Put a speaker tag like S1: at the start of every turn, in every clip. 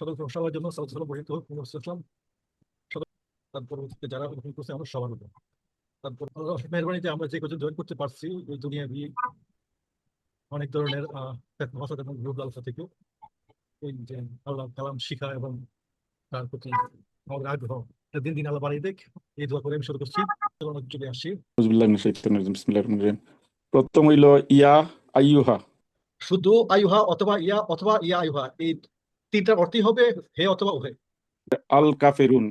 S1: সকল প্রশংসার জন্য সালাম বহিত হোক মুহাম্মদ তার পরবর্তীতে যারা উপভোগ করছে আমরা সবার উপর তারপর মেহরবানিতে আমরা যে কজন জয়েন করতে পারছি ওই দুনিয়াবি অনেক ধরনের ভাষা এবং গ্রুপ আলোচনা থেকেও। এই যে আল্লাহ কালাম শিখা এবং তার প্রতি আমাদের আগ্রহ। দিন দিন আল্লাহ বাড়িয়ে দেখ। এই দোয়া করে আমি শুরু করছি। চলে আসি।
S2: আউযুবিল্লাহি মিনাশ শাইতানির রাজিম। বিসমিল্লাহির রহমানির রহিম। প্রথম হইল ইয়া আইয়ুহা।
S1: শুধু আয়ুহা অথবা ইয়া অথবা ইয়া আয়ুহা এই তিনটার অর্থই হবে হে অথবা উহে।
S2: আল কাফিরুন।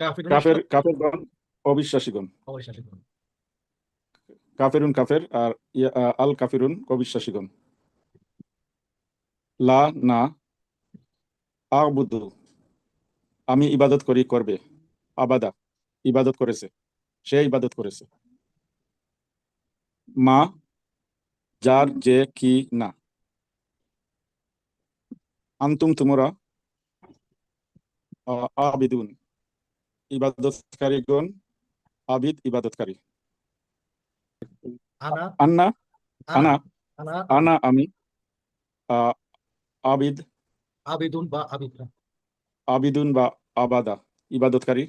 S1: কাফিরুন
S2: কাফের কাফেরগণ অবিশ্বাসীগণ।
S1: অবিশ্বাসীগণ।
S2: কাফেরুন কাফের আর আল কাফিরুন অবিশ্বাসীগণ। লা না আবুদু। আমি ইবাদত করি করবে। আবাদা ইবাদত করেছে। সে ইবাদত করেছে। মা যার যে কি না। আন্তুম তোমরা আবিদুন ইবাদতকারীগণ আবিদ ইবাদতকারী।
S1: আনা
S2: আন্না আনা
S1: আনা
S2: আমি আবিদ
S1: আবিদুন বা আবিদরা।
S2: আবিদুন বা আবাদা ইবাদতকারী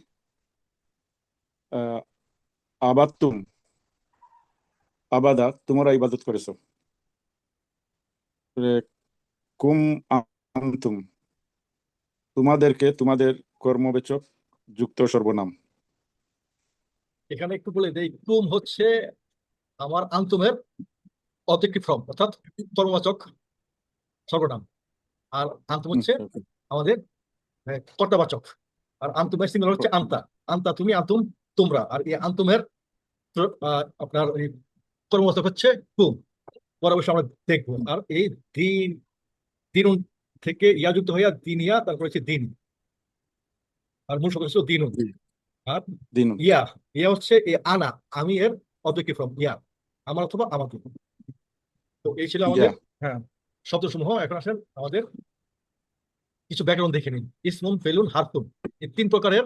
S2: আহ, আবাতুম আবাদা তোমরা ইবাদত করেছ। কুম আন্তুম তোমাদেরকে তোমাদের কর্মবেচক যুক্ত সর্বনাম।
S1: এখানে একটু বলে দেই কুম হচ্ছে আমার আন্তমের অবজেক্টিভ ফর্ম অর্থাৎ কর্মবাচক সর্বনাম। আর আন্তম হচ্ছে আমাদের আহ, কর্তাবাচক। আর আন্তমের সিঙ্গল হচ্ছে আন্তা। আন্তা তুমি আন্তুম তোমরা। আর এই আন্তমের আপনার কর্মবাচক হচ্ছে তুম। পরে অবশ্যই আমরা দেখব। আর এই দিন দিন থেকে ইয়া যুক্ত হইয়া দিনিয়া তারপর হচ্ছে দিন। আর মূল শব্দ হচ্ছে
S2: দিন।
S1: আর
S2: দিন
S1: ইয়া ইয়া হচ্ছে আনা আমি এর অবজেক্টিভ ফর্ম ইয়া। আমার অথবা আমাকে তো এই ছিল আমাদের হ্যাঁ শব্দসমূহ। এখন আসেন আমাদের কিছু ব্যাকরণ দেখে নিন। ইসমুন ফেলুন হারফুন এই তিন প্রকারের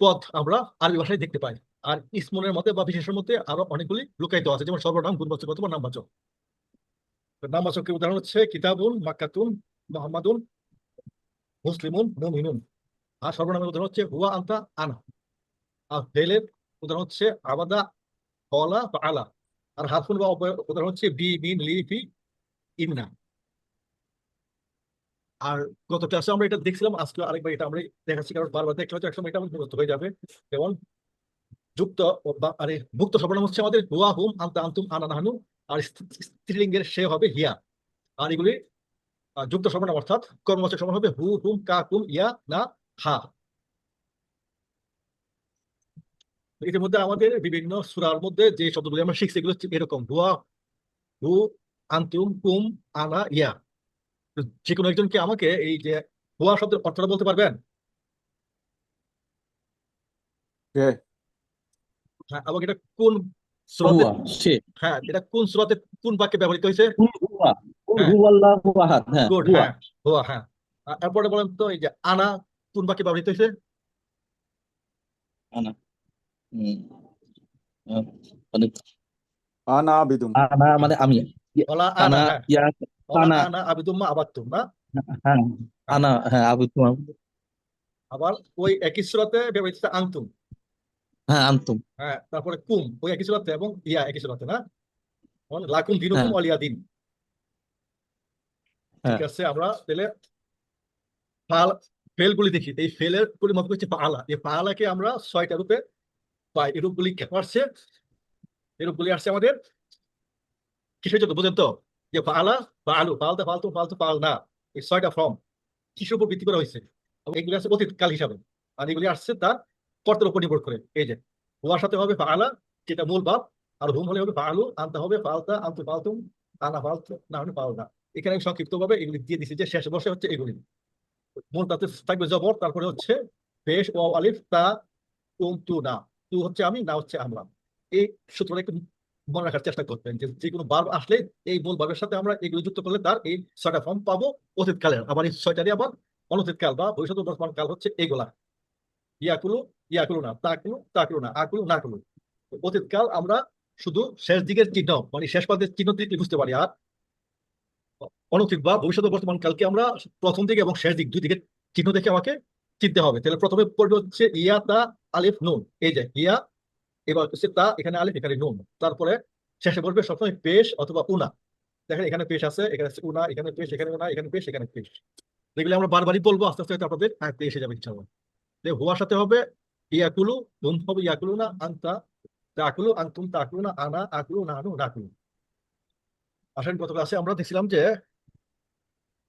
S1: পথ আমরা আরবি ভাষায় দেখতে পাই। আর ইসমুনের মতে বা বিশেষের মধ্যে আরও অনেকগুলি লুকায়িত আছে। যেমন সর্বনাম গুণবাচক অথবা নামবাচক। নামবাচকের উদাহরণ হচ্ছে কিতাবুন, মাক্কাতুন, মোহাম্মদুন, মুসলিমুন, মুমিনুন। আর সর্বনামের উদাহরণ হচ্ছে হুয়া আন্তা আনা। আর ফেলের উদাহরণ হচ্ছে আবাদা, কলা বা আলা। আর হারফুন বা উদাহরণ হচ্ছে বি বিন লি, ফি, ইন্না। আর গত ক্লাসে আমরা এটা দেখছিলাম, আজকে আরেকবার এটা আমরা দেখাচ্ছি, কারণ বারবার দেখলে হয়তো একসময় এটা আমাদের হয়ে যাবে। যেমন, যুক্ত বা আরে, মুক্ত সর্বনাম হচ্ছে আমাদের হুয়া, হুম, আন্তা, আন্তুম, আনা, নাহানু। আর স্ত্রীলিঙ্গের সে হবে হিয়া। আর এগুলি যুক্ত সর্বনাম অর্থাৎ কর্মবাচক সর্বনাম হবে হু হুম কা কুম ইয়া না হা। ইতিমধ্যে আমাদের বিভিন্ন সূরার মধ্যে যে শব্দগুলি আমরা শিখছি এগুলো এরকম হুয়া হু আন্তুম কুম আনা ইয়া। যে কোনো একজন কি আমাকে এই যে হুয়া শব্দের অর্থটা বলতে পারবেন?
S2: কে
S1: হ্যাঁ আমাকে এটা কোন সূরাতে
S3: হ্যাঁ।
S1: এটা কোন সূরাতে কোন বাক্যে ব্যবহৃত হয়েছে?
S3: হুয়া।
S1: হ্যাঁ।
S3: হুয়াল্লাহু আহাদ হ্যাঁ
S1: গুড
S3: হ্যাঁ।
S1: হুয়া হ্যাঁ এরপরে বলেন তো এই যে আনা কোন বাক্যে ব্যবহৃত হয়েছে?
S3: আনা। হুম আহ, মানে
S2: আনা আবিদুম।
S3: আনা মানে আমি।
S1: ওলা আনা হ্যাঁ।
S3: ইয়া
S1: ওলা
S3: আনা।
S1: আনা আবিদুম্মা আবাদতুম না?
S3: হ্যাঁ আনা হ্যাঁ আবু
S1: আবার ওই একই সূরাতে ব্যবহৃত আনতুম।
S3: হ্যাঁ আনতুম।
S1: হ্যাঁ তারপরে কুম ওই একই সূরাতে এবং ইয়া একই সূরাতে না? মানে লাকুম দিনুকুম
S3: হ্যাঁ।
S1: ওয়ালিয়া দিন। ঠিক
S3: হ্যাঁ।
S1: আছে আমরা তাহলে ফাল ফেলগুলি দেখি। এই ফেলের পরিমাপ হচ্ছে পালা। এই পালাকে আমরা ছয়টা রূপে পাই। এই রূপগুলি আসছে? এই রূপগুলি আসছে আমাদের কিসের জন্য বুঝেন তো? যে পালা পালু পালতে পালতু পালতু পাল না। এই ছয়টা ফর্ম কিসের উপর ভিত্তি করা হয়েছে? এবং এগুলি আছে অতীতকাল হিসাবে। আর এগুলি আসছে তার কর্তের উপর নির্ভর করে। এই যে, হুয়ার সাথে হবে পালা যেটা মূল ভাব আর হুম হলে হবে পালু আনতে হবে পালতা আনতু পালতুম আনা পালতু না হলে পালনা এখানে আমি সংক্ষিপ্ত ভাবে এগুলি দিয়ে দিচ্ছি যে, শেষ বসে হচ্ছে এগুলি। মূল তাতে থাকবে জবর, তারপরে হচ্ছে পেশ ও আলিফ, তা তুম তু, না। তু হচ্ছে আমি, না হচ্ছে আমরা। এই সূত্রটা একটু মনে রাখার চেষ্টা করবেন যে যে কোনো বার আসলে এই মূল ভাবের সাথে আমরা এগুলো যুক্ত করলে তার এই ছয়টা ফর্ম পাবো অতীতকালের আবার এই ছয়টারই আবার অনতীতকাল বা ভবিষ্যৎ বর্তমান কাল হচ্ছে এগুলা। ইয়াকুলু ইয়াকুলু না, তাকুলু তাকুলু না, আকুলু না কুলু অতীতকাল আমরা শুধু শেষ দিকের চিহ্ন মানে শেষ পাদের চিহ্ন দিয়ে বুঝতে পারি আর? অনৈতিক বা ভবিষ্যৎ বর্তমান কালকে আমরা প্রথম দিকে এবং শেষ দিক, দুই দিকে চিহ্ন দেখে আমাকে চিনতে হবে। তাহলে প্রথমে পড়বে হচ্ছে ইয়া, তা, আলিফ, নুন। এই যে ইয়া, এবার হচ্ছে তা, এখানে আলিফ, এখানে নুন। তারপরে শেষে পড়বে সবসময় পেশ অথবা উনা। দেখেন এখানে পেশ আছে, এখানে আছে উনা, এখানে পেশ, এখানে উনা, এখানে পেশ এখানে পেশ। যেগুলো আমরা বারবারই বলব, আস্তে আস্তে আপনাদের আয়ত্তে এসে যাবে ইচ্ছা হবে হুয়ার সাথে হবে ইয়াকুলু হুম হবে ইয়াকুলু না আন্তা তাকুলু আন্তুম তাকুলু না আনা আকুলু নানু নাকুলু আসেন গত ক্লাসে আমরা দেখছিলাম যে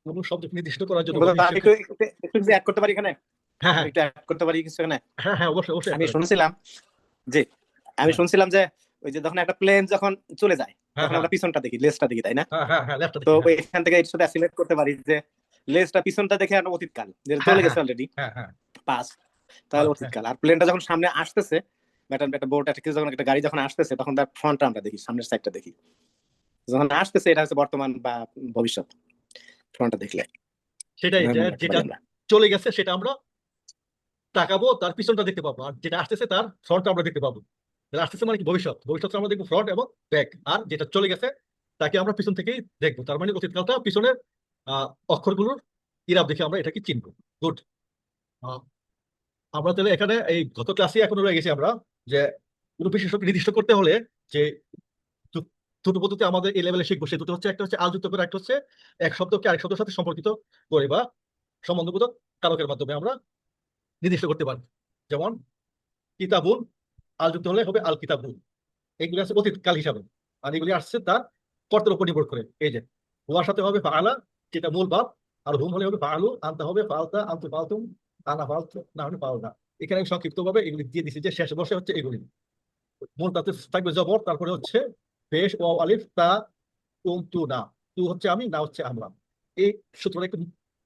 S1: কোন শব্দ নির্দিষ্ট করার জন্য
S4: আমি একটু একটু একটু অ্যাড করতে পারি এখানে?
S1: হ্যাঁ হ্যাঁ।
S4: একটু অ্যাড করতে পারি কিছু এখানে?
S1: হ্যাঁ হ্যাঁ অবশ্যই অবশ্যই।
S4: আমি শুনছিলাম যে আমি শুনছিলাম যে ওই যে যখন একটা প্লেন যখন চলে যায়
S1: হ্যাঁ
S4: তখন আমরা পিছনটা দেখি লেজটা দেখি তাই না?
S1: হ্যাঁ হ্যাঁ হ্যাঁ
S4: তো এখান থেকে এর সাথে অ্যাসিলেট করতে পারি যে লেজটা পিছনটা দেখে আমরা অতীতকাল যে
S1: হ্যাঁ,
S4: চলে গেছে
S1: হ্যাঁ।
S4: অলরেডি
S1: হ্যাঁ হ্যাঁ।
S4: পাস তাহলে
S1: আচ্ছা।
S4: অতীতকাল। আর প্লেনটা যখন সামনে আসতেছে একটা একটা বোট একটা কিছু যখন একটা গাড়ি যখন আসতেছে তখন তার ফ্রন্টটা আমরা দেখি সামনের সাইডটা দেখি। যখন আসতেছে এটা হচ্ছে বর্তমান বা ভবিষ্যৎ ফ্রন্টটা দেখলে।
S1: সেটাই যেটা চলে গেছে সেটা আমরা তাকাবো তার পিছনটা দেখতে পাবো। আর যেটা আসতেছে তার ফ্রন্টটা আমরা দেখতে পাবো। যেটা আসতেছে মানে কি ভবিষ্যৎ? ভবিষ্যৎ আমরা দেখব ফ্রন্ট এবং ব্যাক আর যেটা চলে গেছে তাকে আমরা পিছন থেকেই দেখব। তার মানে অতীতকালটা পিছনের আহ, অক্ষরগুলোর ইরাব দেখে আমরা এটাকে চিনবো। গুড আমরা তাহলে এখানে এই গত ক্লাসে এখনও রয়ে গেছি আমরা, যে কোনো বিশেষক নির্দিষ্ট করতে হলে যে দুটো পদ্ধতি আমাদের এই লেভেলে শিখব, সেই দুটো হচ্ছে, একটা হচ্ছে আল যুক্ত করে, একটা হচ্ছে এক শব্দকে আরেক শব্দের সাথে সম্পর্কিত করে বা সম্বন্ধবোধক কারকের মাধ্যমে আমরা নির্দিষ্ট করতে পারি যেমন, কিতাবুন আল যুক্ত হলে হবে আল কিতাবুন এগুলি আছে অতীতকাল হিসাবে, আর এগুলি আসছে তার কর্তার উপর নির্ভর করে। এই যে হুয়ার সাথে হবে ফাআলা, যেটা মূল ভাব আর হুম হলে হবে ফাআলু, আনতে হবে ফালতা আনতু ফালতুম আনা না হলে পাওনা এখানে আমি এগুলি দিয়ে দিচ্ছি যে শেষে বসে হচ্ছে এগুলি। মূল তাতে থাকবে জবর, তারপরে হচ্ছে পেশ ও আলিফ, তা তুম তু, না। তু হচ্ছে আমি, না হচ্ছে আমরা। এই সূত্রটা একটু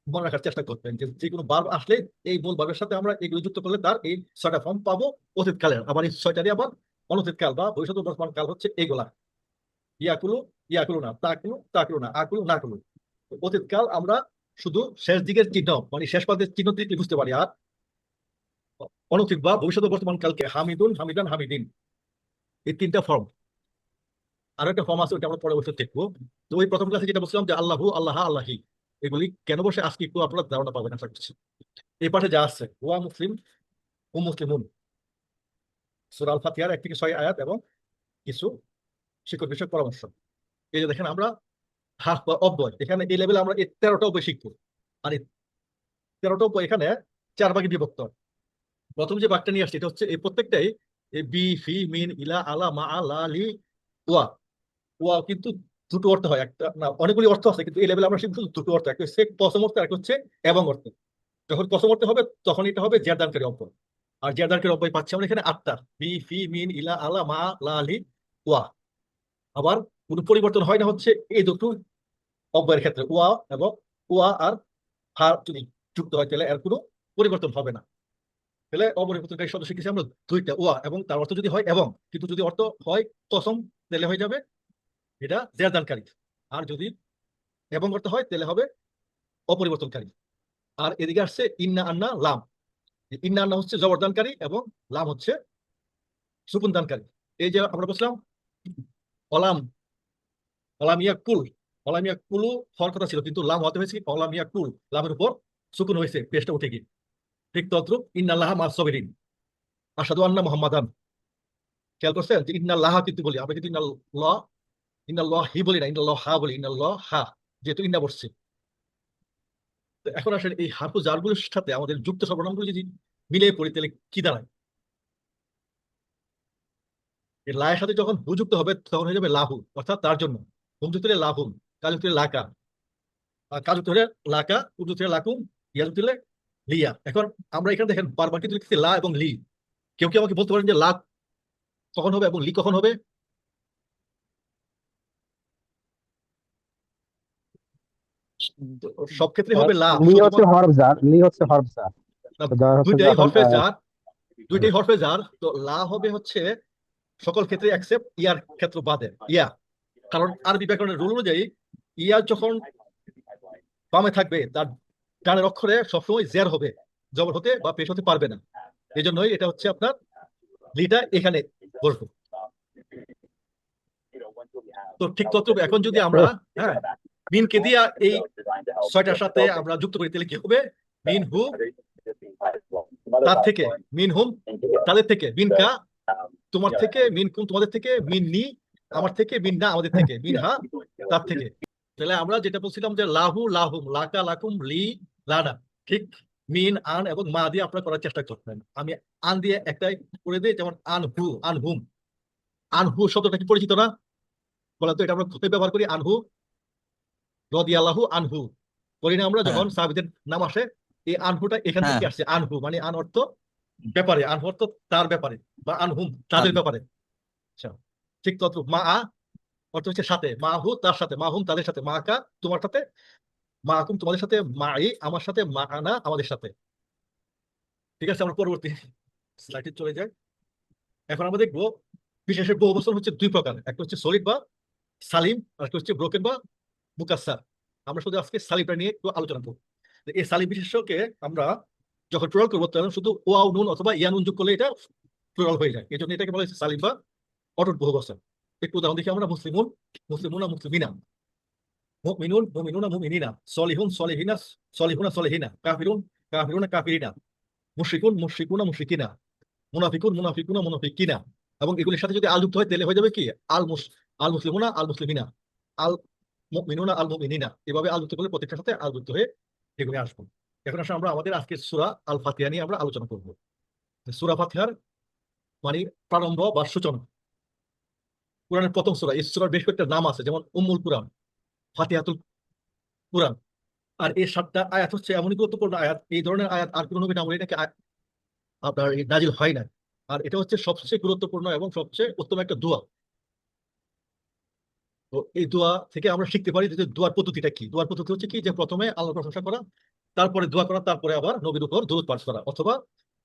S1: মনে রাখার চেষ্টা করবেন যে যে কোনো বার্ব আসলে এই মূল বার্বের সাথে আমরা এগুলো যুক্ত করলে তার এই ছয়টা ফর্ম পাবো অতীতকালের আবার এই ছয়টারই আবার অনতীতকাল বা ভবিষ্যৎ বর্তমান কাল হচ্ছে এগুলা। ইয়াকুলু ইয়াকুলু না তাকুলু তাকুলু না আকুলু না কুলু। অতীতকাল আমরা শুধু শেষ দিকের চিহ্ন মানে শেষ পাদের চিহ্ন দিয়ে বুঝতে পারি আর? অনৈতিক বা ভবিষ্যৎ বর্তমান কালকে হামিদুন হামিদান, হামিদিন। এই তিনটা ফর্ম আরও একটা ফর্ম আছে, ওইটা আমরা পরে বছর দেখব। তো ওই প্রথম ক্লাসে যেটা বলছিলাম যে আল্লাহু, আল্লাহ, আল্লাহি। এগুলি কেন বসে আজকে একটু আপনারা ধারণা পাবেন, আশা করছি। এই পাশে যা আছে, ওয়া মুসলিম ও মুসলিমুন। সুরা আল ফাতিহার এক থেকে ছয় আয়াত এবং কিছু শিক্ষক বিষয়ক পরামর্শ। এই যে দেখেন আমরা হাফ বা অব্যয় এখানে এই লেভেলে আমরা এই তেরোটা অব্যয় শিখব। আর এই তেরোটা অব্যয় এখানে চার ভাগে বিভক্ত। প্রথম যে বাক্যটা নিয়ে আসছে, এটা হচ্ছে এই প্রত্যেকটাই বি ফি মিন, ইলা, আলা, মা আলা লি ওয়া। ওয়া কিন্তু দুটো অর্থ হয়। একটা না, অনেকগুলি অর্থ আছে, কিন্তু এই লেভেলে আমরা শিখব দুটো অর্থ। একটা হচ্ছে কসম অর্থ একটা হচ্ছে এবং অর্থ। যখন কসম অর্থ হবে তখন এটা হবে জেরদানকারী অব্যয় আর জেরদানকারী অব্যয় পাচ্ছি আমরা এখানে আটটা। বি ফি মিন, ইলা, আলা, মা, লা, লি, ওয়া। আবার কোনো পরিবর্তন হয় না হচ্ছে এই দুটো অব্যয়ের ক্ষেত্রে। ওয়া এবং ওয়া আর হা যদি যুক্ত হয়, তাহলে এর কোনো পরিবর্তন হবে না। তাহলে অপরিবর্তনকারী শব্দ শিখেছি আমরা দুইটা ওয়া এবং তার অর্থ যদি হয় এবং। কিন্তু যদি অর্থ হয় কসম, তাহলে হয়ে যাবে এটা জেরদানকারী আর যদি এবং অর্থ হয়, তাহলে হবে অপরিবর্তনকারী। আর এদিকে আসছে ইন্না আন্না লাম। ইন্না আন্না হচ্ছে জবরদানকারী এবং লাম হচ্ছে সুকুন দানকারী এই যে আমরা বলছিলাম, অলাম অলামিয়া কুল অলামিয়া কুলু হওয়ার কথা ছিল, কিন্তু লাম হতে হয়েছে? অলামিয়া কুল লামের উপর সুকুন হয়েছে পেশটা উঠে গিয়ে। ঠিক তদ্রুপ ইন্নাল্লাহ মা সবিরিন। আসাদু আন্না মোহাম্মদান। খেয়াল করছেন? যে ইন্নাল্লাহ কিন্তু বলি, আমরা কিন্তু ইন্নাল্লাহ ইন্নাল্লাহ হি বলি না, ইন্নাল্লাহ হা বলি, ইন্নাল্লাহ হা যেহেতু ইন্না বসছে এখন আসলে এই হারফু জারগুলোর সাথে আমাদের যুক্ত সর্বনামগুলো যদি মিলিয়ে পড়ি, তাহলে কি দাঁড়ায়? এই লায়ের সাথে যখন হু যুক্ত হবে, তখন হয়ে যাবে লাহু, অর্থাৎ তার জন্য। যুক্ত হলে লাহুম কাজ হলে লাকা আর কাজ যুক্ত লাকা যুক্ত হলে লাকুম ইয়া যুক্ত হলে লিয়া এখন আমরা এখানে দেখেন বারবার কিন্তু লিখছি লা এবং লি কেউ কি আমাকে বলতে পারেন যে লা কখন হবে এবং লি কখন হবে সব ক্ষেত্রে হবে লা
S5: লি হচ্ছে হরফ জার লি হচ্ছে হরফ জার
S1: দুইটাই হরফে জার দুইটাই হরফে জার তো লা হবে হচ্ছে সকল ক্ষেত্রে অ্যাকসেপ্ট ইয়ার ক্ষেত্র বাদে ইয়া। কারণ আরবি ব্যাকরণের রুল অনুযায়ী ইয়া যখন বামে থাকবে, তার ডানের অক্ষরে সবসময় জের হবে, জবর হতে বা পেশ হতে পারবে না। এই জন্যই এটা হচ্ছে আপনার লিটা এখানে বসবে তো ঠিক তত এখন যদি আমরা হ্যাঁ মিনকে দিয়া এই ছয়টার সাথে আমরা যুক্ত করি, তাহলে কি হবে? মিন হু তার থেকে মিন হুম তাদের থেকে মিন কা? তোমার থেকে মিন কুম তোমাদের থেকে? মিন নি আমার থেকে মিন না আমাদের থেকে। মিন হা তার থেকে। তাহলে আমরা যেটা বলছিলাম যে লাহু লাহুম লাকা লাকুম লি লানা। ঠিক? মিন আন এবং মা দিয়ে আপনারা করার চেষ্টা করবেন। আমি আন দিয়ে একটাই করে দিই যেমন আন হু আন হুম। আন হু শব্দটা কি পরিচিত না? বলা তো এটা আমরা কোথায় ব্যবহার করি আনহু রদি আল্লাহু আনহু। করি না আমরা
S3: হ্যাঁ।
S1: যখন সাহাবিদের নাম আসে এই আনহুটা এখান থেকে
S3: হ্যাঁ।
S1: আসছে আনহু মানে আন অর্থ ব্যাপারে। আনহু অর্থ তার ব্যাপারে বা আনহুম তাদের। ব্যাপারে। ঠিক মা আ অর্থ হচ্ছে সাথে। মা হু তার সাথে। মা হুম তাদের সাথে। মা কা তোমার সাথে। মা কুম তোমাদের সাথে। মা ই আমার সাথে। মা আনা আমাদের সাথে। ঠিক আছে, আমরা পরবর্তী স্লাইডে চলে যাই। এখন আমরা দেখব বিশেষের বহু বচন হচ্ছে দুই প্রকার। একটা হচ্ছে সলিড বা সালিম, আর একটা হচ্ছে ব্রোকেন বা মুকাসার আমরা শুধু আজকে সালিমটা নিয়ে একটু আলোচনা করব। এই সালিম বিশেষ্যকে আমরা যখন প্রয়োগ করব, তখন শুধু ওয়াও, নুন অথবা ইয়া নুন যোগ করলে এটা প্লুরাল হয়ে যায়। এই জন্য এটাকে বলা হচ্ছে সালিম বা অটুট বহু বচন। একটু উদাহরণ দেখি আমরা, মুসলিমুন, মুসলিমুনা, মুসলিমিনা। মুমিনুন, মুমিনুনা, মুমিনিনা। সলিহুন, সলিহিনা, সলিহুনা, সলিহিনা। কাফিরুন, কাফিরুনা, কাফিরিনা। মুশরিকুন, মুশরিকুনা, মুশরিকিনা। মুনাফিকুন, মুনাফিকুনা, মুনাফিকিনা। এবং এগুলির সাথে যদি আল যুক্ত হয়, তাহলে হয়ে যাবে কি? আল মুস, আল মুসলিমুনা, আল মুসলিমিনা। আল মুমিনুনা, আল মুমিনিনা। এভাবে আল যুক্ত করলে প্রত্যেকটার সাথে আল যুক্ত হয়ে এগুলি আসব। এখন আসলে আমরা আমাদের আজকে সুরা আল ফাতিহা নিয়ে আমরা আলোচনা করব। সুরা ফাতিহার মানে প্রারম্ভ বা সূচনা। কোরআনের প্রথম সূরা, এই সূরার বেশ কয়েকটা নাম আছে, যেমন উম্মুল কুরআন, ফাতিহাতুল কুরআন। আর এই সাতটা আয়াত হচ্ছে এমনই গুরুত্বপূর্ণ আয়াত, এই ধরনের আয়াত আর কোনো নবী নাম এটাকে আ- আপনার নাজিল হয় না। আর এটা হচ্ছে সবচেয়ে গুরুত্বপূর্ণ এবং সবচেয়ে উত্তম একটা দোয়া। তো এই দোয়া থেকে আমরা শিখতে পারি যে দোয়ার পদ্ধতিটা কি। দোয়ার পদ্ধতি হচ্ছে কি? যে প্রথমে আল্লাহর প্রশংসা করা, তারপরে দোয়া করা, তারপরে আবার নবীর উপর দূরত পাঠ করা, অথবা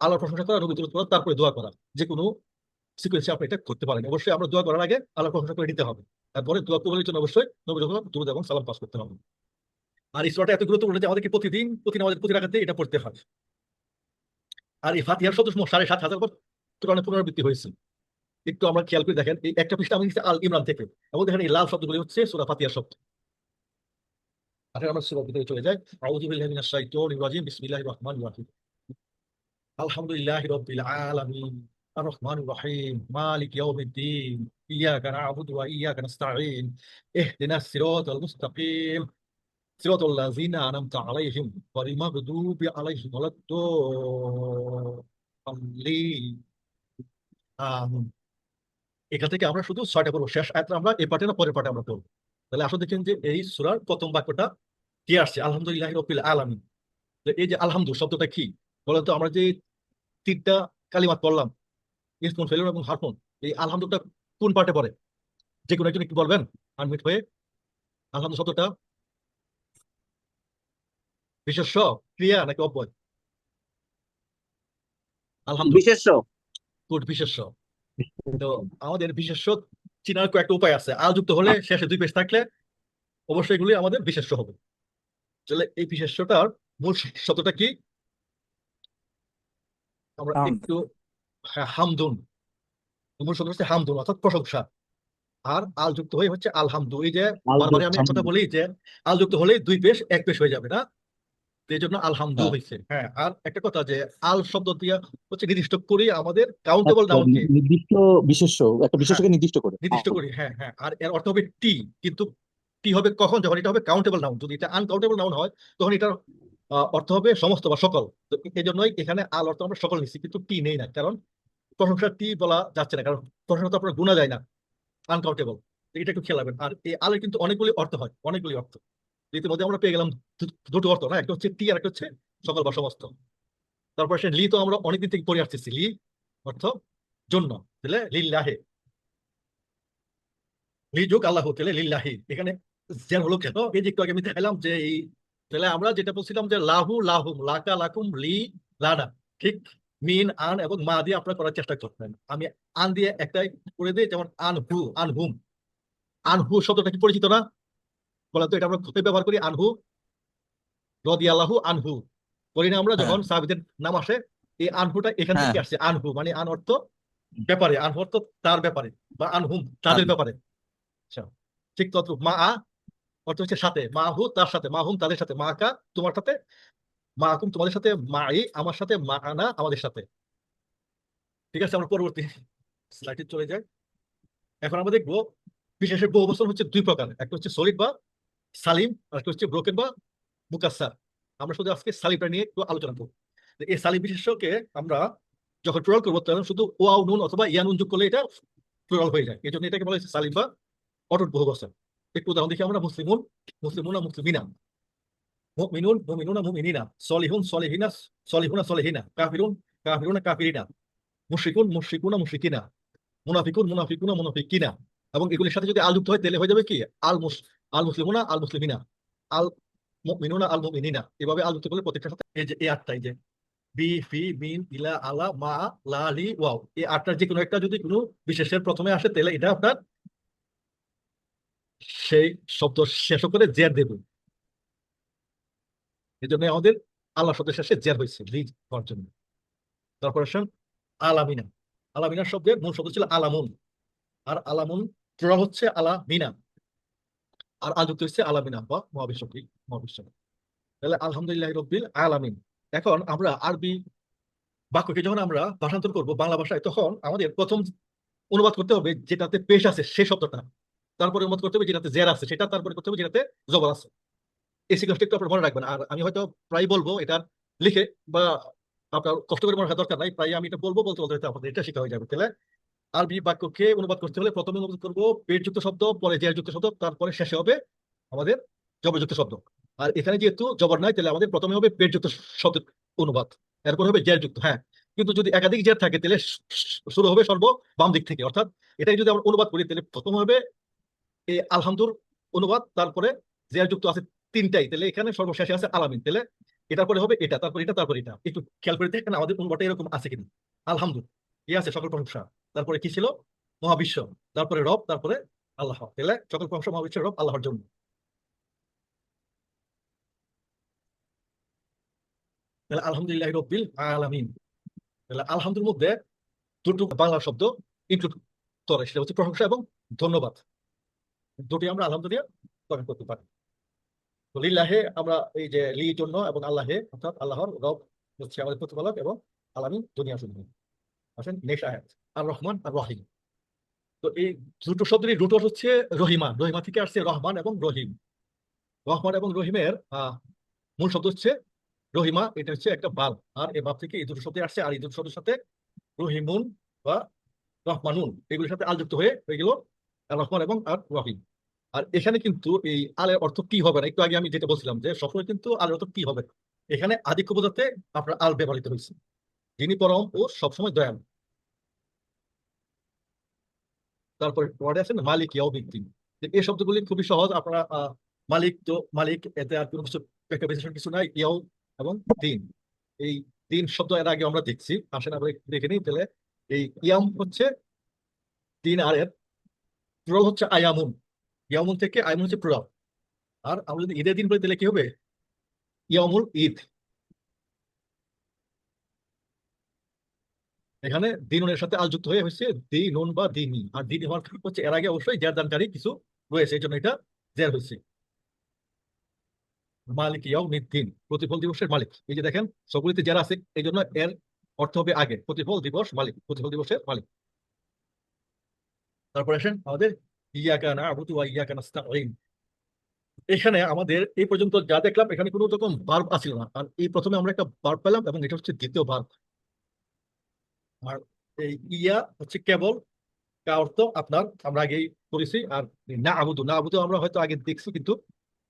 S1: আল্লাহর প্রশংসা করা, নবীর দূরত করা তারপরে দোয়া করা। যে কোনো সিকুয়েন্সে আপনি এটা করতে পারেন। অবশ্যই আমরা দোয়া করার আগে প্রশংসা করে নিতে হবে। তারপরে দোয়া কবলের জন্য অবশ্যই উপর দূরত এবং সালাম পাস করতে হবে। আর এই এত গুরুত্বপূর্ণ যে আমাদেরকে প্রতিদিন প্রতিদিন আমাদের প্রতি রাখাতে এটা পড়তে হয়। আর এই ফাতিহার সমূহ সাড়ে সাত হাজার পুনরাবৃত্তি হয়েছে। একটু আমরা খেয়াল করে দেখেন, এই একটা পৃষ্ঠা আমি আল ইমরান থেকে। এবং দেখেন এই লাল শব্দগুলি হচ্ছে সুরা ফাতিহার শব্দ। আর আমরা সুরা ভিতরে চলে যাই। আউযু বিল্লাহি মিনাশ শাইতানির রাজিম, বিসমিল্লাহির রহমানির রহিম। আলহামদুলিল্লাহি রাব্বিল আলামিন। আর রহমানির রহিম মালিক ইয়াউমিদ্দিন ইয়াকা না'বুদু ওয়া ইয়াকা নাস্তাঈন ইহদিনাস সিরাতাল মুস্তাকিম صراط الذين أنعمت عليهم غير المغضوب عليهم ولا الضالين আমিন এখান থেকে আমরা শুধু ছয়টা পড়বো শেষ আয়াতটা আমরা এই পাঠে না পরের পাঠে আমরা পড়বো তাহলে আসলে দেখেন যে এই সূরার প্রথম বাক্যটা কি আসছে আলহামদুলিল্লাহ রবিল আলামিন তো এই যে আলহামদু শব্দটা কি বলেন তো আমরা যে তিনটা কালিমাত পড়লাম ইসমুন ফেলুন এবং হারফুন এই আলহামদুটা কোন পার্টে পড়ে? যে কোনো একজন একটু বলবেন আনমিট হয়ে আলহামদু শব্দটা বিশেষ্য ক্রিয়া নাকি অব্যয়? আলহামদুলিল্লাহ।
S6: বিশেষ্য।
S1: গুড বিশেষ্য। তো আমাদের বিশেষ্য চিনার কয়েকটা উপায় আছে। আল যুক্ত হলে শেষে দুই পেজ থাকলে অবশ্যই এগুলি আমাদের বিশেষ্য হবে। তাহলে এই বিশেষ্যটার মূল শব্দটা কি? আমরা একটু হামদুন। মূল শব্দ হচ্ছে হামদুন অর্থাৎ প্রশংসা। আর আল যুক্ত হয়ে হচ্ছে আলহামদু। এই যে বারবারই আমি কথা বলি যে আল যুক্ত হলে দুই পেশ এক পেশ হয়ে যাবে না? এই জন্য আলহামদু
S3: হ্যাঁ।
S1: হয়েছে হ্যাঁ আর একটা কথা যে আল শব্দ দিয়ে হচ্ছে নির্দিষ্ট করি আমাদের কাউন্টেবল
S3: একটা
S1: নাউনকে
S3: নির্দিষ্ট বিশেষ্য একটা বিশেষ্যকে নির্দিষ্ট করে।
S1: নির্দিষ্ট করি হ্যাঁ হ্যাঁ। আর এর অর্থ হবে টি কিন্তু টি হবে কখন? যখন এটা হবে কাউন্টেবল নাউন যদি এটা আনকাউন্টেবল নাউন হয় তখন আহ, অর্থ হবে সমস্ত বা সকল। এই জন্যই এখানে আল অর্থ আমরা সকল নিচ্ছি, কিন্তু টি নেই না, কারণ প্রশংসা টি বলা যাচ্ছে না, কারণ প্রশংসা তো আপনার গুণা যায় না আনকাউন্টেবল এটা একটু খেয়াল রাখবেন। আর এই আলের কিন্তু অনেকগুলি অর্থ হয়, অনেকগুলি অর্থ। ইতিমধ্যে আমরা পেয়ে গেলাম দুটো অর্থ, না? একটা হচ্ছে টি আর একটা হচ্ছে সকল বা সমস্ত। তারপর সে লি তো আমরা অনেকদিন থেকে পড়ে আসতেছি, লি অর্থ জন্য, তাহলে লিল্লাহে। লিজুক আল্লাহ, তাহলে লিল্লাহি। এখানে জের হলো কেন? এই যে একটু আগে আমি দেখালাম যে এই তাহলে আমরা যেটা বলছিলাম যে লাহু লাহুম লাকা লাকুম লি লানা ঠিক? মিন আন এবং মা দিয়ে আপনারা করার চেষ্টা করবেন। আমি আন দিয়ে একটাই করে দিই যেমন আন হু আন হুম। আন হু শব্দটা কি পরিচিত না? বলা তো এটা আমরা কোথায় ব্যবহার করি? আনহু রদি আল্লাহু আনহু। করি না আমরা
S3: হ্যাঁ।
S1: যখন সাহাবিদের নাম আসে এই আনহুটা এখান থেকে
S3: হ্যাঁ।
S1: আসছে আনহু মানে আন অর্থ ব্যাপারে। আনহু অর্থ তার ব্যাপারে বা আনহুম তাদের ব্যাপারে। আচ্ছা ঠিক তত মা আ অর্থ হচ্ছে সাথে মাহু তার সাথে মাহুম তাদের সাথে মাকা তোমার সাথে মাহুম তোমাদের সাথে, মাই আমার সাথে, মা আনা আমাদের সাথে। ঠিক আছে, আমরা পরবর্তী স্লাইডে চলে যাই। এখন আমরা দেখব বিশেষের বহু বচন হচ্ছে দুই প্রকার, একটা হচ্ছে সলিড বা সালিম, আর একটা হচ্ছে ব্রোকেন বা মুকাসার আমরা শুধু আজকে সালিমটা নিয়ে একটু আলোচনা করব। এই সালিম বিশেষকে আমরা যখন প্রয়োগ করব, তখন শুধু ওয়াও, নুন অথবা ইয়া নুন যোগ করলে এটা প্লুরাল হয়ে যায়। এই জন্য এটাকে বলা হচ্ছে সালিম বা অটুট বহু বচন একটু উদাহরণ দেখি আমরা মুসলিমুন মুসলিমুনা মুসলিমিনা মুমিনুন মুমিনুনা মুমিনিনা সলিহুন সলিহিনা সলিহুনা সলিহিনা কাফিরুন কাফিরুনা কাফিরিনা মুনাফিকুন মুনাফিকুনা মুনাফিকিনা এবং এগুলির সাথে যদি আল যুক্ত হয় তাহলে হয়ে যাবে কি আল মুস আল মুসলিমুনা আল মুসলিমিনা আল মুমিনুনা আল মুমিনিনা এভাবে আল যুক্ত করলে প্রত্যেকটার সাথে এই যে এই আটটা যে বি ফি মিন ইলা আলা মা লা লি ওয়াও এই আটটার যে কোনো একটা যদি কোনো বিশেষের প্রথমে আসে তাহলে এটা আপনার সেই শব্দ শেষ করে জের দেবে। এই জন্য আমাদের আল্লাহ শব্দের শেষে জের হয়েছে লি হওয়ার জন্য। তারপর আসেন আলামিনা। আলামিনা শব্দের মূল শব্দ ছিল আলামুন। আর আলামুন প্লুরাল হচ্ছে আলামিনা। আর আযুক্ত হচ্ছে আলামিনা বা মহাবিশ্ব কি মহাবিশ্ব তাহলে আলহামদুলিল্লাহ রব্বিল আলামিন। এখন আমরা আরবি বাক্যকে যখন আমরা ভাষান্তর করব বাংলা ভাষায়, তখন আমাদের প্রথম অনুবাদ করতে হবে যেটাতে পেশ আছে সেই শব্দটা। তারপরে অনুবাদ করতে হবে যেটাতে জের আছে, সেটা তারপরে করতে হবে যেটাতে জবর আছে। এই সিকোয়েন্সটা একটু আপনার মনে রাখবেন। আর আমি হয়তো প্রায় বলব এটা লিখে বা আপনার কষ্ট করে মনে রাখার দরকার নাই প্রায় আমি এটা বলব, বলতে বলতে আপনাদের এটা শেখা হয়ে যাবে। তাহলে আরবি বাক্যকে অনুবাদ করতে হলে প্রথমে অনুবাদ করব পেটযুক্ত শব্দ, পরে জেরযুক্ত শব্দ, তারপরে শেষে হবে আমাদের জবরযুক্ত শব্দ। আর এখানে যেহেতু জবর নাই, তাহলে আমাদের প্রথমে হবে পেটযুক্ত শব্দ অনুবাদ, এরপর হবে জেরযুক্ত হ্যাঁ। কিন্তু যদি একাধিক জের থাকে, তাহলে শুরু হবে সর্ব বাম দিক থেকে অর্থাৎ এটাই যদি আমরা অনুবাদ করি তাহলে প্রথম হবে এই আলহামদুর অনুবাদ, তারপরে জেরযুক্ত আছে তিনটাই। তাহলে এখানে সর্বশেষে আছে আলামিন। তাহলে এটার পরে হবে এটা, তারপর এটা তারপর এটা। একটু খেয়াল করে দেখেন আমাদের অনুবাদটা এরকম আছে কিনা। আলহামদুল, এই আছে সকল প্রশংসা। তারপরে কি ছিল? মহাবিশ্ব। তারপরে রব, তারপরে আল্লাহ। তাহলে সকল প্রশংসা মহাবিশ্বের রব, আল্লাহর জন্য। তাহলে আলহামদুলিল্লাহ রব্বিল আলামিন। তাহলে আলহামদুর মধ্যে দুটো বাংলা শব্দ ইনক্লুড করে, সেটা হচ্ছে প্রশংসা এবং ধন্যবাদ। দুটি আমরা আলহামদুলিল্লাহ প্রকাশ করতে পারি। তো লিল্লাহে আমরা এই যে লি জন্য এবং আল্লাহে, অর্থাৎ আল্লাহর রব হচ্ছে আমাদের প্রতিপালক এবং আলামী দুনিয়া শুনবেন। আসেন নেক্সট আয়াত। আর রহমান আর রহিম তো এই দুটো শব্দের রুট হচ্ছে রহিমা। রহিমা থেকে আসছে রহমান এবং রহিম। রহমান এবং রহিমের মূল শব্দ হচ্ছে রহিমা, এটা হচ্ছে একটা বাল। আর এ বাপ থেকে এই দুটো শব্দ আসছে, আর এই দুটো শব্দের সাথে রহিমুন বা রহমানুন, এগুলোর সাথে আল যুক্ত হয়ে হয়ে গেল রহমান এবং আর রহিম আর এখানে কিন্তু এই আলের অর্থ কি হবে না? একটু আগে আমি যেটা বলছিলাম যে সবসময় কিন্তু আলের অর্থ কি হবে? এখানে আধিক্য বোঝাতে আপনার আল ব্যবহৃত হয়েছে। যিনি পরম ও সবসময় দয়ালু। তারপরে ওয়ার্ডে আছেন মালিক ইয়াউমিদ্দিন যে এই শব্দগুলি খুবই সহজ, আপনারা মালিক, তো মালিক, এতে আর কোনো কিছু বিশেষণ কিছু নাই ইয়াও এবং দিন। এই দিন শব্দ এর আগে আমরা দেখছি, আসেন একটু দেখে নিই, তাহলে এই ইয়াম হচ্ছে দিন আর এর হচ্ছে আয়ামুন। ইয়ামুন থেকে আয়ামুন হচ্ছে প্লুরাল আর আমরা যদি ঈদের দিন বলি, তাহলে কি হবে? ইয়ামুল ঈদ। এখানে দিনের সাথে আল যুক্ত হয়ে হচ্ছে দিনুন বা দিনী। আর দিন হওয়ার কারণ হচ্ছে এর আগে অবশ্যই জের দানকারী কিছু রয়েছে, এই জন্য এটা জের হয়েছে মালিক ইয়াউমিদ্দিন, প্রতিফল দিবসের মালিক। এই যে দেখেন সবগুলিতে যারা আছে, এই জন্য এর অর্থ হবে আগে। প্রতিফল দিবস মালিক, প্রতিফল দিবসের মালিক। তারপরে আসেন আমাদের ইয়াকা না'বুদু ওয়া ইয়াকা এখানে আমাদের এই পর্যন্ত যা দেখলাম, এখানে কোনো রকম ভার্ব আসছিল না। আর এই প্রথমে আমরা একটা ভার্ব পেলাম এবং এটা হচ্ছে দ্বিতীয় ভার্ব আর এই ইয়া হচ্ছে কেবল অর্থ আপনার, আমরা আগেই করেছি আর না আবুদু না আবুদু আমরা হয়তো আগে দেখছি, কিন্তু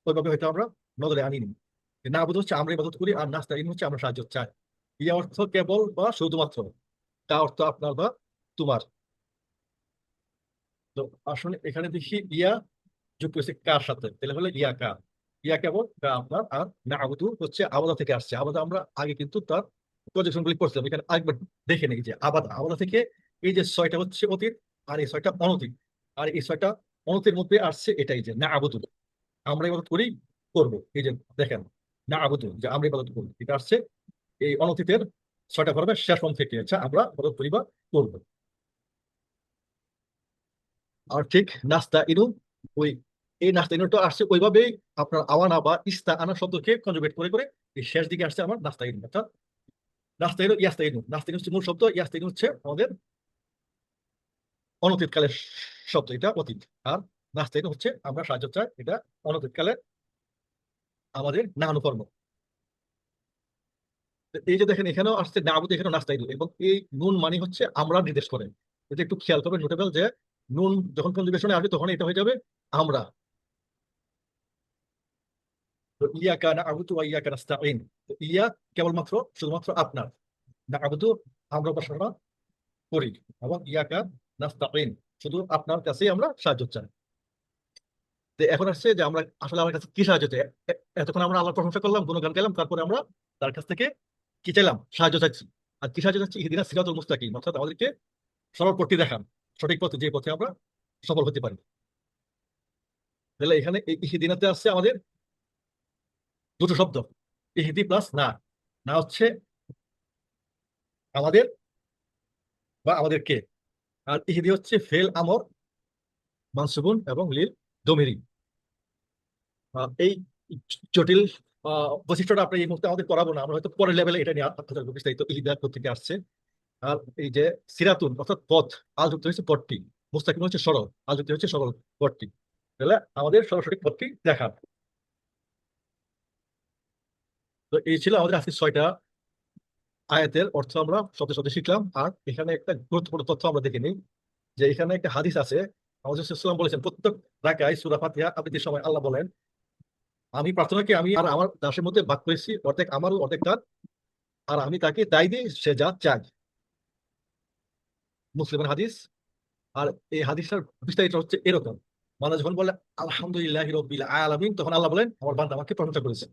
S1: ওইভাবে হয়তো আমরা নজরে আনিনি। না আবুদু হচ্ছে আমরা ইবাদত করি আর নাস্তাইন হচ্ছে আমরা সাহায্য চাই। ইয়া অর্থ কেবল বা শুধুমাত্র তা অর্থ আপনার বা তোমার। আসলে এখানে দেখি ইয়া কার সাথে? তাহলে হলো ইয়া কা ইয়া আপনার আর না হচ্ছে আবাদা থেকে আসছে। আবাদা আমরা আগে কিন্তু তার প্রজেকশন গুলি করছিলাম। এখানে আরেকবার দেখে নেই যে আবাদা। আবাদা থেকে এই যে ছয়টা হচ্ছে অতীত আর এই ছয়টা অনতীত। আর এই ছয়টা অনতির মধ্যে আসছে এটাই যে না আবুদু আমরা ইবাদত করি, করব। এই যে দেখেন না আবুদু যে আমরা ইবাদত করি, এটা আসছে এই অনতীতের ছয়টা ফর্মের শেষ থেকে। আচ্ছা আমরা ইবাদত করি বা করব। আর ঠিক নাস্তা ইনু ওই এই নাস্তাইনটা আসছে ওইভাবেই আপনার আওয়ানা বা ইস্তা আনা শব্দকে কনজুগেট করে করে এই শেষ দিকে আসছে আমার নাস্তাইন অর্থাৎ নাস্তাইন ইয়াস্তাইন নাস্তাইন হচ্ছে মূল শব্দ ইয়াস্তাইন হচ্ছে আমাদের অনতীতকালের শব্দ, এটা অতীত। আর নাস্তা ইনু হচ্ছে আমরা সাহায্য চাই, এটা অনতীতকালে আমাদের নানুকর্ম। এই যে দেখেন, এখানেও আসছে নাবুদ, এখানেও নাস্তাইন এবং এই নুন মানে হচ্ছে আমরা নির্দেশ করে। এটা একটু খেয়াল করবেন নোটেবল যে নুন যখন কনজুগেশনে আসবে তখন এটা হয়ে যাবে আমরা। তো ইয়াকা না আবুদু ওয়া ইয়াকা নাস্তাইন তো ইয়া কেবলমাত্র, শুধুমাত্র আপনার। না আবুদু আমরা উপাসনা করি এবং শুধু আপনার কাছেই আমরা সাহায্য চাই। তো এখন আসছে যে আমরা আসলে আমার কাছে কি সাহায্য চাই? এতক্ষণ আমরা আল্লাহর প্রশংসা করলাম, গুণগান গাইলাম, তারপরে আমরা তার কাছ থেকে কি চাইলাম? সাহায্য চাচ্ছি আর কি সাহায্য চাচ্ছি ইহদিনা সিরাতুল মুস্তাকিম, অর্থাৎ আমাদেরকে সরল পথটি দেখান। সঠিক পথে যে পথে আমরা সফল হতে পারি। তাহলে এখানে ইহদিনাতে আসছে আমাদের দুটো শব্দ। ইহদি প্লাস না। না হচ্ছে আমাদের বা আমাদেরকে আর ইহিদি হচ্ছে ফেল, আমর, মানসুবুন এবং লিল, দমিরি। এই জটিল বৈশিষ্ট্যটা আপনি এই মুহূর্তে আমাদের করাবো না। আমরা হয়তো পরের লেভেলে এটা নিয়ে বিস্তারিত ইহদিয়া থেকে আসছে। আর এই যে সিরাতুন, অর্থাৎ পথ, আল যুক্ত হচ্ছে পথটি। মুস্তাকিম হচ্ছে সরল আল হচ্ছে সরল পথটি। তাহলে আমাদের সরাসরি পথটি দেখান। তো এই ছিল আমাদের আজকে ছয়টা আয়াতের অর্থ আমরা শব্দ শব্দ শিখলাম। আর এখানে একটা গুরুত্বপূর্ণ তথ্য আমরা দেখে নিই, যে এখানে একটা হাদিস আছে। আমাদের সাল্লাম বলেছেন, প্রত্যেক রাকায় সূরা ফাতিহা আবৃত্তির সময় আল্লাহ বলেন, আমি প্রার্থনাকে আমি আর আমার দাসের মধ্যে ভাগ করেছি, অর্ধেক আমারও, অর্ধেক তার। আর আমি তাকে তাই দিই সে যা চাই মুসলিমের হাদিস? আর এই হাদিসটার বিস্তারিত হচ্ছে এরকম। মানুষ যখন বলে আলহামদুলিল্লাহ রব্বিল আলামিন তখন আল্লাহ বলেন, আমার বান্দা আমাকে প্রশংসা করেছে।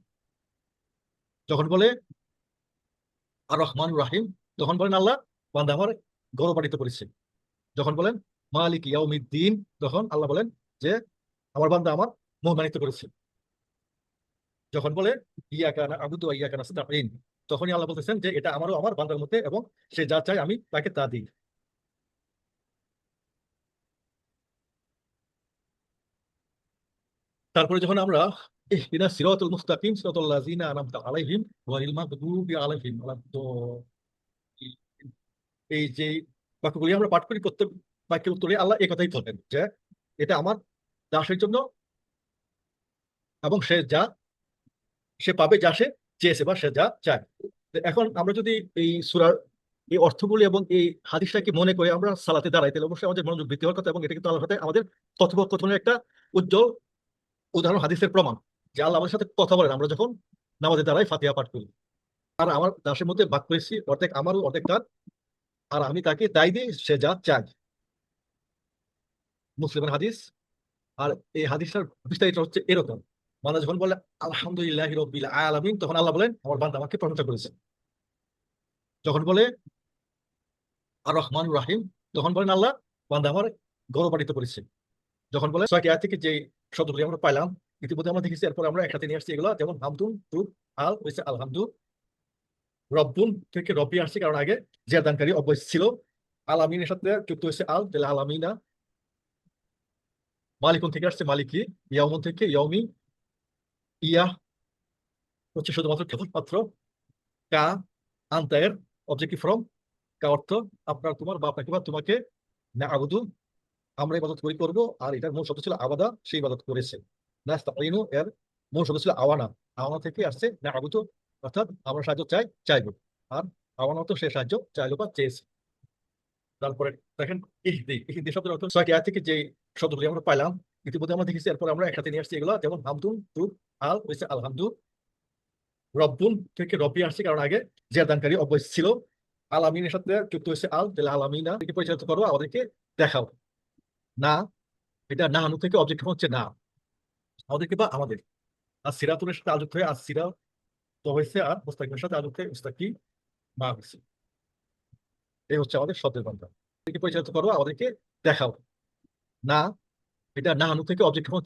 S1: যখন বলে আর রহমান রাহিম তখন বলেন আল্লাহ, বান্দা আমার গৌরবান্বিত করেছে যখন বলেন, মালিক ইয়াউমিদ্দিন তখন আল্লাহ বলেন যে, আমার বান্দা আমার মোহমানিত করেছে। যখন বলে ইয়া না আবুদু ইয়া নাস্তাইন তখনই আল্লাহ বলতেছেন যে, এটা আমারও আমার বান্দার মধ্যে এবং সে যা চায় আমি তাকে তা দিই। তারপরে যখন আমরা সিরাতুল মুস্তাকিম, সিরাতুল লাযিনা আনআমতা আলাইহিম আলাইহিম। এই যে বাক্যগুলি আমরা পাঠ করি, প্রত্যেক বাক্যের উত্তরে আল্লাহ এই কথাই বলেন যে, এটা আমার দাসের জন্য এবং সে যা, সে পাবে যা সে চেয়েছে বা সে যা চায় এখন আমরা যদি এই সুরার এই অর্থগুলি এবং এই হাদিসটাকে মনে করে আমরা সালাতে দাঁড়াই, তাহলে অবশ্যই আমাদের মনোযোগ বৃদ্ধি হওয়ার কথা এবং এটা কিন্তু আল্লাহর সাথে আমাদের কথোপকথনের একটা উজ্জ্বল উদাহরণ হাদিসের প্রমাণ। যে আল্লাহ আমাদের সাথে কথা বলেন, আমরা যখন নামাজে দাঁড়াই ফাতিহা পাঠ করি। আর আমার দাসের মধ্যে ভাগ করেছি, অর্ধেক আমারও অর্ধেক তার, আর আমি তাকে তাই দিই সে যা চাই মুসলিমের হাদিস, আর এই হাদিসটার বিস্তারিত হচ্ছে এরকম। মানুষ যখন বলে, আলহামদুলিল্লাহ রব্বিল আলামিন তখন আল্লাহ বলেন, আমার বান্দা আমাকে প্রশংসা করেছে। যখন বলে আর রহমান রাহিম তখন বলেন, আল্লাহ বান্দা আমার গৌরবান্বিত করেছে। যখন বলে, ছয়টি আয়াত থেকে যে শব্দগুলি আমরা পাইলাম ইতিমধ্যে আমরা দেখেছি, এরপর আমরা একসাথে নিয়ে আসছি এগুলো, যেমন হামদুন টু আল হয়েছে আলহামদু, রব্বুন থেকে রব্বি আসছে কারণ আগে জিয়াদানকারী অবশ্য ছিল, আলামিনের সাথে যুক্ত হয়েছে আল তাহলে আলামিনা, মালিকুন থেকে আসছে মালিকি, ইয়াউমুন থেকে ইয়াউমি, ইয়া, হচ্ছে শুধুমাত্র কেবলমাত্র কা আন্তায়ের অবজেক্টিভ ফ্রম কা অর্থ, আপনার, তোমার বা আপনাকে বা তোমাকে, না আবুদু আমরা ইবাদত করি করব, আর এটার মূল শব্দ ছিল আবাদা, সেই ইবাদত করেছে। নাস্তাইনু এর মূল শব্দ ছিল আওয়ানা। আওয়ানা থেকে আসছে না আবুদু অর্থাৎ আমরা সাহায্য চাই, চাইব। আর আওয়ানা তো সে সাহায্য চাইলো বা চেয়েছে। তারপরে দেখেন ইহদি ইহদি শব্দের অর্থ ছয়টি আয়াত থেকে যে শব্দগুলি আমরা পাইলাম, ইতিমধ্যে আমরা দেখেছি, এরপর আমরা একসাথে নিয়ে আসছি এগুলো, যেমন হামদুন টু আল হয়েছে আলহামদু। রব্বুন থেকে রব্বি আসছে, কারণ আগে জিয়াদানকারী অবশ্য ছিল। আল আলামিনের সাথে যুক্ত হয়েছে আল, তাহলে আলামিনা থেকে পরিচালিত করো, আমাদেরকে দেখাও। না, এটা না আনু থেকে অবজেক্ট হচ্ছে না। আমাদেরকে বা আমাদের। আর সিরাতুনের সাথে আযুক্ত হয়ে, আর সিরা তো হয়েছে, আর মুস্তাকিমের সাথে আলোক হয়ে মুস্তাকি মা হয়েছে। এই হচ্ছে আমাদের শব্দের বান্ধব পরিচালিত করো? আমাদেরকে দেখাও। না, এটা না আনু থেকে অবজেক্ট